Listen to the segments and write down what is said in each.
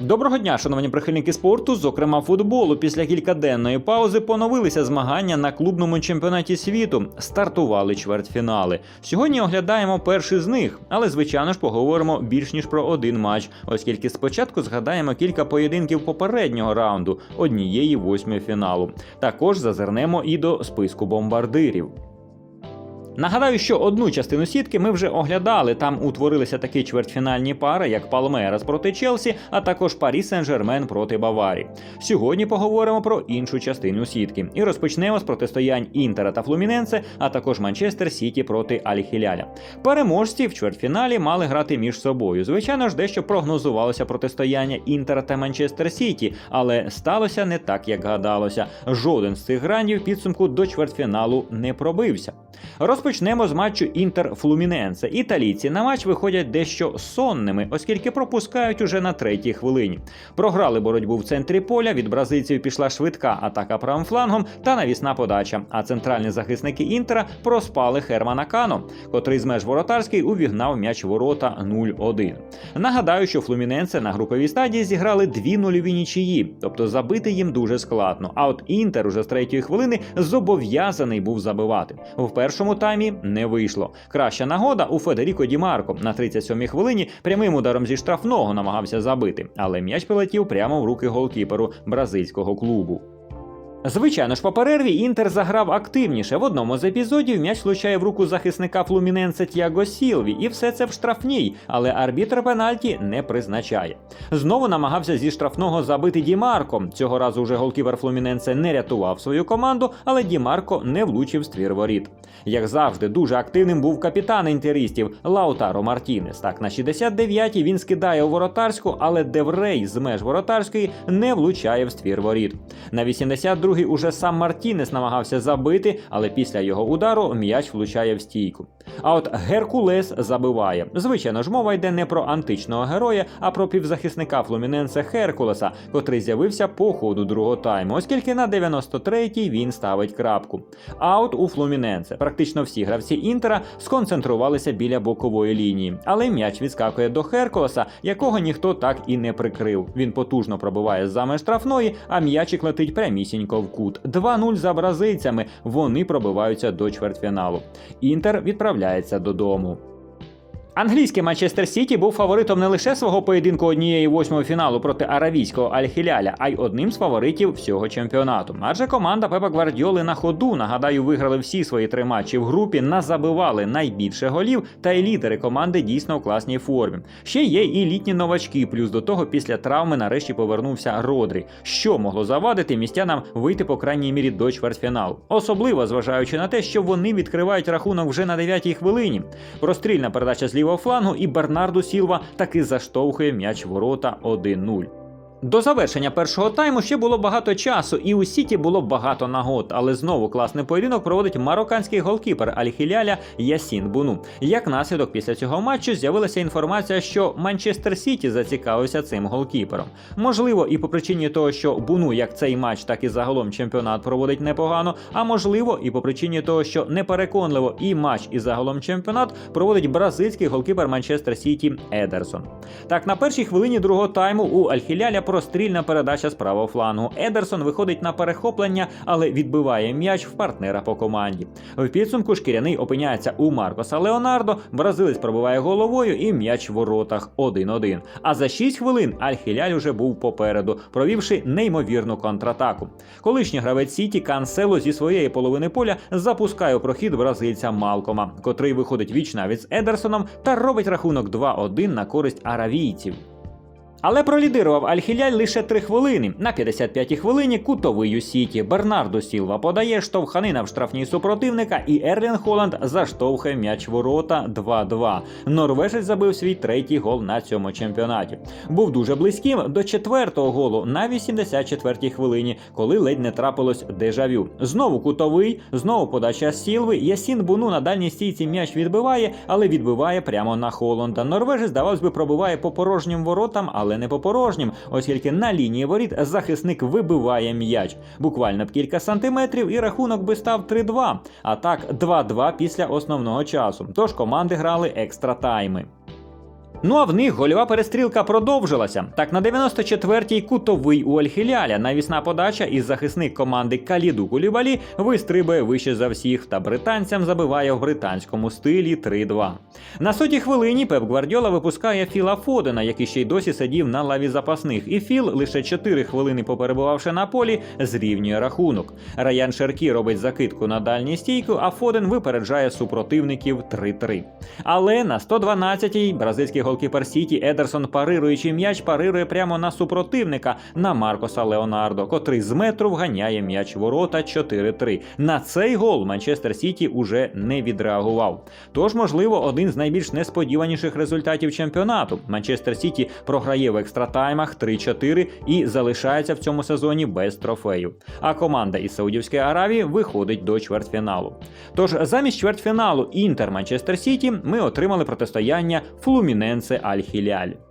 Доброго дня, шановні прихильники спорту, зокрема футболу. Після кількаденної паузи поновилися змагання на клубному чемпіонаті світу. Стартували чвертьфінали. Сьогодні оглядаємо перший з них, але звичайно ж поговоримо більш ніж про один матч, оскільки спочатку згадаємо кілька поєдинків попереднього раунду однієї восьмої фіналу. Також зазирнемо і до списку бомбардирів. Нагадаю, що одну частину сітки ми вже оглядали. Там утворилися такі чвертьфінальні пари, як Палмерас проти Челсі, а також Парі Сен-Жермен проти Баварі. Сьогодні поговоримо про іншу частину сітки і розпочнемо з протистоянь Інтера та Флуміненсе, а також Манчестер Сіті проти Аль-Хіляля. Переможці в чвертьфіналі мали грати між собою. Звичайно ж, дещо прогнозувалося протистояння Інтера та Манчестер Сіті, але сталося не так, як гадалося. Жоден з цих грандів підсумку до чвертьфіналу не пробився. Розпочнемо з матчу Інтер Флуміненсе. Італійці на матч виходять дещо сонними, оскільки пропускають уже на третій хвилині. Програли боротьбу в центрі поля. Від бразильців пішла швидка атака правим флангом та навісна подача. А центральні захисники Інтера проспали Хермана Кано, котрий з меж воротарський увігнав м'яч ворота 0-1. Нагадаю, що Флуміненсе на груповій стадії зіграли дві нульові нічиї, тобто забити їм дуже складно. А от Інтер уже з третьої хвилини зобов'язаний був забивати. Першому таймі не вийшло. Краща нагода у Федеріко Ді Марко на 37-й хвилині прямим ударом зі штрафного намагався забити, але м'яч прилетів прямо в руки голкіперу бразильського клубу. Звичайно ж, по перерві Інтер заграв активніше. В одному з епізодів м'яч влучає в руку захисника Флуміненсе Тіаго Сілві, і все це в штрафній, але арбітр пенальті не призначає. Знову намагався зі штрафного забити Дімарко. Цього разу вже голківер Флуміненсе не рятував свою команду, але Дімарко не влучив ствір воріт. Як завжди, дуже активним був капітан інтеристів Лаутаро Мартінес. Так, на 69-й він скидає у воротарську, але Деврей з меж воротарської не влучає в ствір воріт. На 82-й уже сам Мартінес намагався забити, але після його удару м'яч влучає в стійку. А от Геркулес забиває. Звичайно ж, мова йде не про античного героя, а про півзахисника Флуміненсе Херкулеса, котрий з'явився по ходу другого тайму, оскільки на 93-й він ставить крапку. Аут у Флуміненсе. Практично всі гравці Інтера сконцентрувалися біля бокової лінії, але м'яч відскакує до Херкулеса, якого ніхто так і не прикрив. Він потужно пробиває за меж штрафної, а м'ячик летить прямісінько в кут. 2-0 за бразильцями. Вони пробиваються до чвертьфіналу. Інтер відправляється додому. Англійський Манчестер Сіті був фаворитом не лише свого поєдинку однієї восьмого фіналу проти аравійського Аль-Хіляля, а й одним з фаворитів всього чемпіонату. Адже команда Пепа Гвардіоли на ходу, нагадаю, виграли всі свої три матчі в групі, назабивали найбільше голів, та й лідери команди дійсно у класній формі. Ще є і літні новачки, плюс до того після травми нарешті повернувся Родрі, що могло завадити містянам вийти по крайній мірі до чвертьфіналу. Особливо зважаючи на те, що вони відкривають рахунок вже на 9-й хвилині. Прострільна передача з лівого флангу і Бернарду Сілва таки заштовхує м'яч ворота 1-0. До завершення першого тайму ще було багато часу, і у Сіті було багато нагод, але знову класний поєдинок проводить марокканський голкіпер Аль-Хіляля Ясін Буну. Як наслідок після цього матчу з'явилася інформація, що Манчестер Сіті зацікавився цим голкіпером. Можливо, і по причині того, що Буну як цей матч, так і загалом чемпіонат проводить непогано. А можливо, і по причині того, що непереконливо і матч, і загалом чемпіонат проводить бразильський голкіпер Манчестер Сіті Едерсон. Так, на першій хвилині другого тайму у Аль-Хіляля прострільна передача з правого флангу. Едерсон виходить на перехоплення, але відбиває м'яч в партнера по команді. В підсумку шкіряний опиняється у Маркоса Леонардо. Бразилець пробиває головою і м'яч в воротах 1-1. А за 6 хвилин Аль-Хіляль уже був попереду, провівши неймовірну контратаку. Колишній гравець Сіті Кансело зі своєї половини поля запускає у прохід бразильця Малкома, котрий виходить віч навіть з Едерсоном та робить рахунок 2-1 на користь аравійців. Але пролідирував Аль-Хіляль лише 3 хвилини. На 55-й хвилині кутовий у Сіті. Бернардо Сілва подає штовханина в штрафній супротивника, і Ерлін Холланд заштовхує м'яч ворота 2-2. Норвежець забив свій третій гол на цьому чемпіонаті. Був дуже близьким до четвертого голу на 84-й хвилині, коли ледь не трапилось дежавю. Знову кутовий, знову подача Сілви. Ясін Буну на дальній стійці м'яч відбиває, але відбиває прямо на Холланда. Норвежець, здавалось би, пробиває по порожнім воротам, але не по порожнім, оскільки на лінії воріт захисник вибиває м'яч. Буквально б кілька сантиметрів, і рахунок би став 3-2. А так 2-2 після основного часу. Тож команди грали екстра тайми. Ну а в них гольова перестрілка продовжилася. Так на 94-й кутовий у Альхіляля навісна подача із захисник команди Каліду Кулібалі вистрибує вище за всіх та британцям забиває в британському стилі 3-2. На сотій хвилині Пеп Гвардіола випускає Філа Фодена, який ще й досі сидів на лаві запасних. І Філ, лише 4 хвилини поперебувавши на полі, зрівнює рахунок. Раян Шеркі робить закидку на дальній стійку, а Фоден випереджає супротивників 3-3. Але на 112-й бразильський голкіпер Сіті Едерсон, парируючи м'яч, парирує прямо на супротивника на Маркоса Леонардо, котрий з метру вганяє м'яч ворота 4-3. На цей гол Манчестер Сіті уже не відреагував. Тож, можливо, один з найбільш несподіваніших результатів чемпіонату. Манчестер Сіті програє в екстратаймах 3-4 і залишається в цьому сезоні без трофею. А команда із Саудівської Аравії виходить до чвертьфіналу. Тож замість чвертьфіналу Інтер Манчестер Сіті ми отримали протистояння Флуміненсе Аль-Хіляль.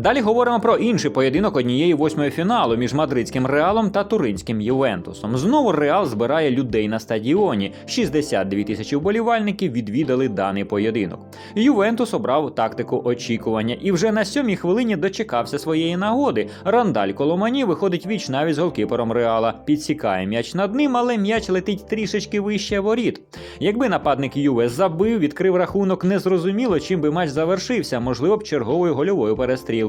Далі говоримо про інший поєдинок однієї восьмої фіналу між мадридським реалом та туринським Ювентусом. Знову Реал збирає людей на стадіоні. 62 тисячі вболівальників відвідали даний поєдинок. Ювентус обрав тактику очікування і вже на сьомій хвилині дочекався своєї нагоди. Рандаль Коломані виходить віч навіть з голкіпером Реала, підсікає м'яч над ним, але м'яч летить трішечки вище воріт. Якби нападник Юве забив, відкрив рахунок, незрозуміло, чим би матч завершився, можливо б черговою гольовою перестрілкою.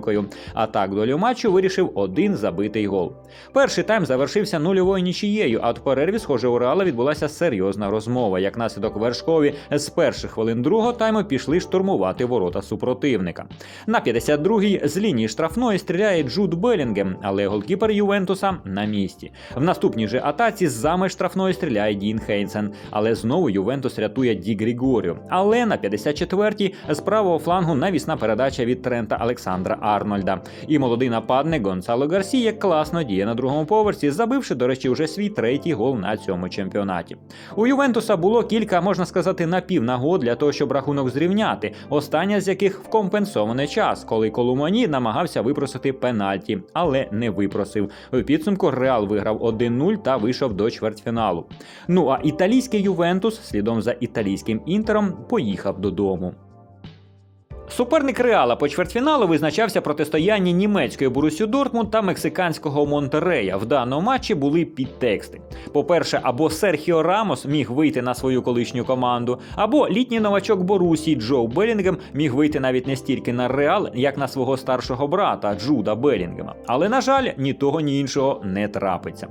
А так долю матчу вирішив один забитий гол. Перший тайм завершився нульовою нічією, а в перерві, схоже, у Реала відбулася серйозна розмова. Як наслідок вершкові з перших хвилин другого тайму пішли штурмувати ворота супротивника. На 52-й з лінії штрафної стріляє Джуд Белінгем, але голкіпер Ювентуса на місці. В наступній же атаці з меж штрафної стріляє Дін Хейнсен, але знову Ювентус рятує Ді Грігоріо. Але на 54-й з правого флангу навісна передача від Трента Олександра Арнольда. І молодий нападник Гонсало Гарсія класно діє на другому поверсі, забивши, до речі, вже свій третій гол на цьому чемпіонаті. У Ювентуса було кілька, можна сказати, напівнагод для того, щоб рахунок зрівняти. Остання з яких в компенсований час, коли Колумані намагався випросити пенальті, але не випросив. У підсумку Реал виграв 1-0 та вийшов до чвертьфіналу. Ну а італійський Ювентус, слідом за італійським інтером, поїхав додому. Суперник Реала по чвертьфіналу визначався протистоянні німецької Борусю Дортмунд та мексиканського Монтерея. В даному матчі були підтексти. По-перше, або Серхіо Рамос міг вийти на свою колишню команду, або літній новачок Борусі Джо Белінгем міг вийти навіть не стільки на Реал, як на свого старшого брата Джуда Белінгема. Але, на жаль, ні того, ні іншого не трапиться.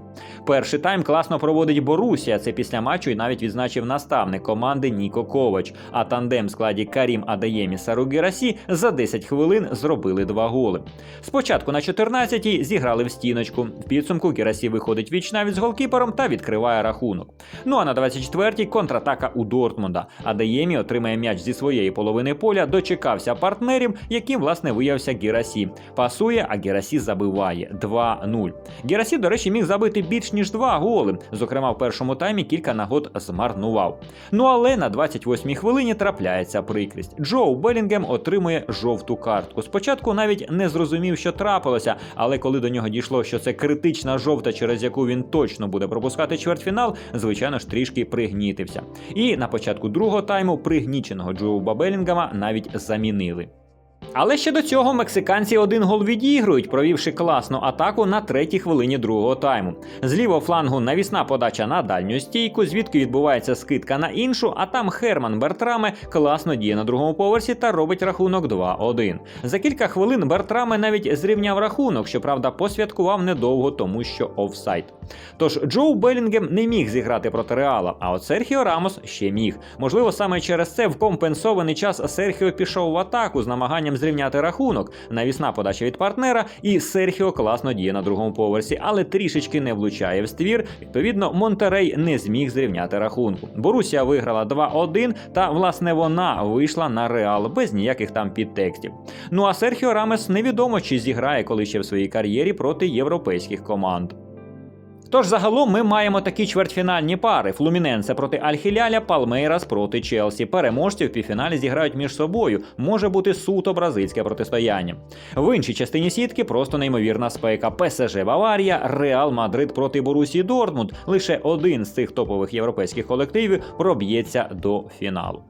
Перший тайм класно проводить Борусія. Це після матчу і навіть відзначив наставник команди Ніко Ковач. А тандем в складі Карім Адаємі Саругера Герасі за 10 хвилин зробили два голи. Спочатку на 14-й зіграли в стіночку. В підсумку Герасі виходить віч навіть з голкіпером та відкриває рахунок. Ну а на 24-й контратака у Дортмунда. Адаємі отримає м'яч зі своєї половини поля, дочекався партнерів, яким власне виявився Герасі. Пасує, а Герасі забиває 2-0. Герасі, до речі, міг забити більш ніж два голи. Зокрема, в першому таймі кілька нагод змарнував. Ну але на 28-й хвилині трапляється прикрість. Джоу Белінгем отримує жовту картку. Спочатку навіть не зрозумів, що трапилося, але коли до нього дійшло, що це критична жовта, через яку він точно буде пропускати чвертьфінал, звичайно ж трішки пригнітився. І на початку другого тайму пригніченого Джоу Бабелінгама навіть замінили. Але ще до цього мексиканці один гол відігрують, провівши класну атаку на третій хвилині другого тайму. З лівого флангу навісна подача на дальню стійку, звідки відбувається скидка на іншу, а там Херман Бертраме класно діє на другому поверсі та робить рахунок 2-1. За кілька хвилин Бертраме навіть зрівняв рахунок, щоправда, посвяткував недовго, тому що офсайд. Тож Джоу Белінгем не міг зіграти проти Реала, а от Серхіо Рамос ще міг. Можливо, саме через це в компенсований час Серхіо пішов в атаку з намаганням зрівняти рахунок. Навісна подача від партнера, і Серхіо класно діє на другому поверсі, але трішечки не влучає в ствір. Відповідно, Монтерей не зміг зрівняти рахунку. Борусія виграла 2-1, та власне вона вийшла на реал без ніяких там підтекстів. Ну а Серхіо Рамес невідомо чи зіграє коли ще в своїй кар'єрі проти європейських команд. Тож загалом ми маємо такі чвертьфінальні пари: Флуміненсе проти Альхіляля, Палмейрас проти Челсі. Переможці в півфіналі зіграють між собою. Може бути суто бразильське протистояння. В іншій частині сітки просто неймовірна спека. ПСЖ Баварія, Реал Мадрид проти Борусії Дортмунд. Лише один з цих топових європейських колективів проб'ється до фіналу.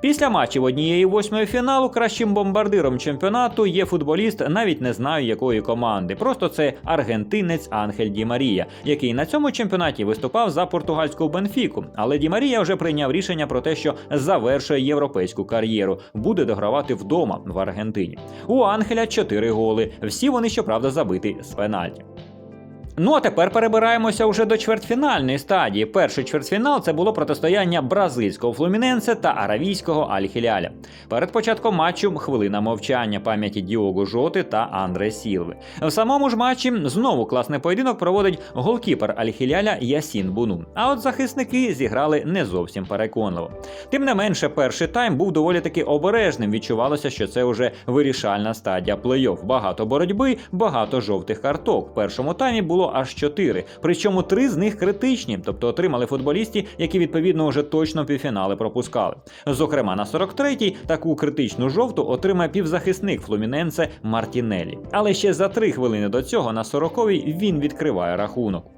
Після матчів однієї восьмої фіналу кращим бомбардиром чемпіонату є футболіст, навіть не знаю якої команди. Просто це аргентинець Анхель Ді Марія, який на цьому чемпіонаті виступав за португальську Бенфіку. Але Ді Марія вже прийняв рішення про те, що завершує європейську кар'єру, буде догравати вдома в Аргентині. У Анхеля 4 голи. Всі вони, щоправда, забиті з пенальті. Ну а тепер перебираємося вже до чвертьфінальної стадії. Перший чвертьфінал це було протистояння бразильського флуміненсе та аравійського Аль-Хіляля. Перед початком матчу хвилина мовчання пам'яті Діого Жоти та Андре Сілви. В самому ж матчі знову класний поєдинок проводить голкіпер Аль-Хіляля Ясін Буну. А от захисники зіграли не зовсім переконливо. Тим не менше, перший тайм був доволі таки обережним. Відчувалося, що це вже вирішальна стадія плей-офф. Багато боротьби, багато жовтих карток. В першому таймі було аж 4, причому три з них критичні, тобто отримали футболісти, які відповідно вже точно півфінали пропускали. Зокрема, на 43-й таку критичну жовту отримає півзахисник флуміненце Мартінелі. Але ще за три хвилини до цього на 40-й він відкриває рахунок.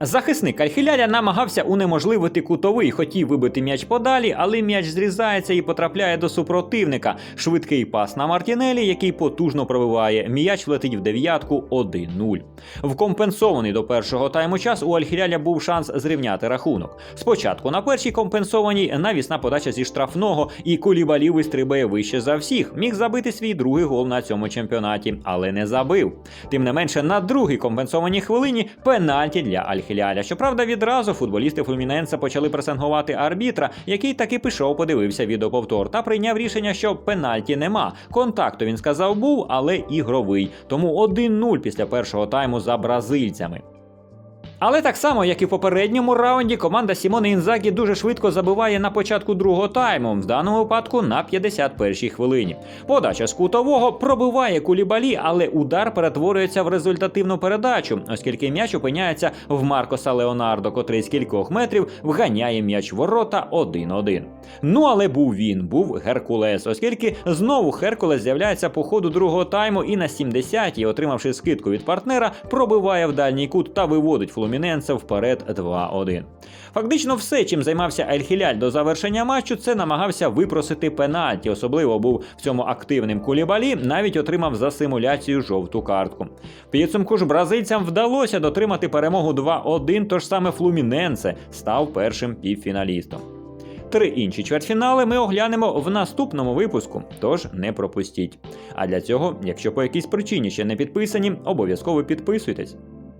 Захисник Альхіляля намагався унеможливити кутовий, хотів вибити м'яч подалі, але м'яч зрізається і потрапляє до супротивника. Швидкий пас на Мартінелі, який потужно пробиває. М'яч летить в дев'ятку 1-0. В компенсований до першого тайму час у Альхіляля був шанс зрівняти рахунок. Спочатку на першій компенсованій навісна подача зі штрафного, і Кулібалі вистрибає вище за всіх. Міг забити свій другий гол на цьому чемпіонаті, але не забив. Тим не менше, на другій компенсованій хвилині пенальті для Альхіляля. Хіляля. Щоправда, відразу футболісти Флуміненса почали пресингувати арбітра, який таки пішов, подивився відеоповтор та прийняв рішення, що пенальті нема. Контакту він сказав був, але ігровий. Тому 1-0 після першого тайму за бразильцями. Але так само, як і в попередньому раунді, команда Сімони Інзагі дуже швидко забиває на початку другого тайму, в даному випадку на 51-й хвилині. Подача з кутового пробиває кулібалі, але удар перетворюється в результативну передачу, оскільки м'яч опиняється в Маркоса Леонардо, котрий з кількох метрів вганяє м'яч ворота 1-1. Ну але був він, був Геркулес, оскільки знову Геркулес з'являється по ходу другого тайму і на 70-й, отримавши скидку від партнера, пробиває в дальній кут та виводить Флуміненса вперед 2-1. Фактично, все, чим займався Ель-Хіляль до завершення матчу, це намагався випросити пенальті. Особливо був в цьому активним кулібалі, навіть отримав за симуляцію жовту картку. Підсумку ж бразильцям вдалося дотримати перемогу 2-1, тож саме Флуміненсе став першим півфіналістом. Три інші чвертьфінали ми оглянемо в наступному випуску, тож не пропустіть. А для цього, якщо по якійсь причині ще не підписані, обов'язково підписуйтесь.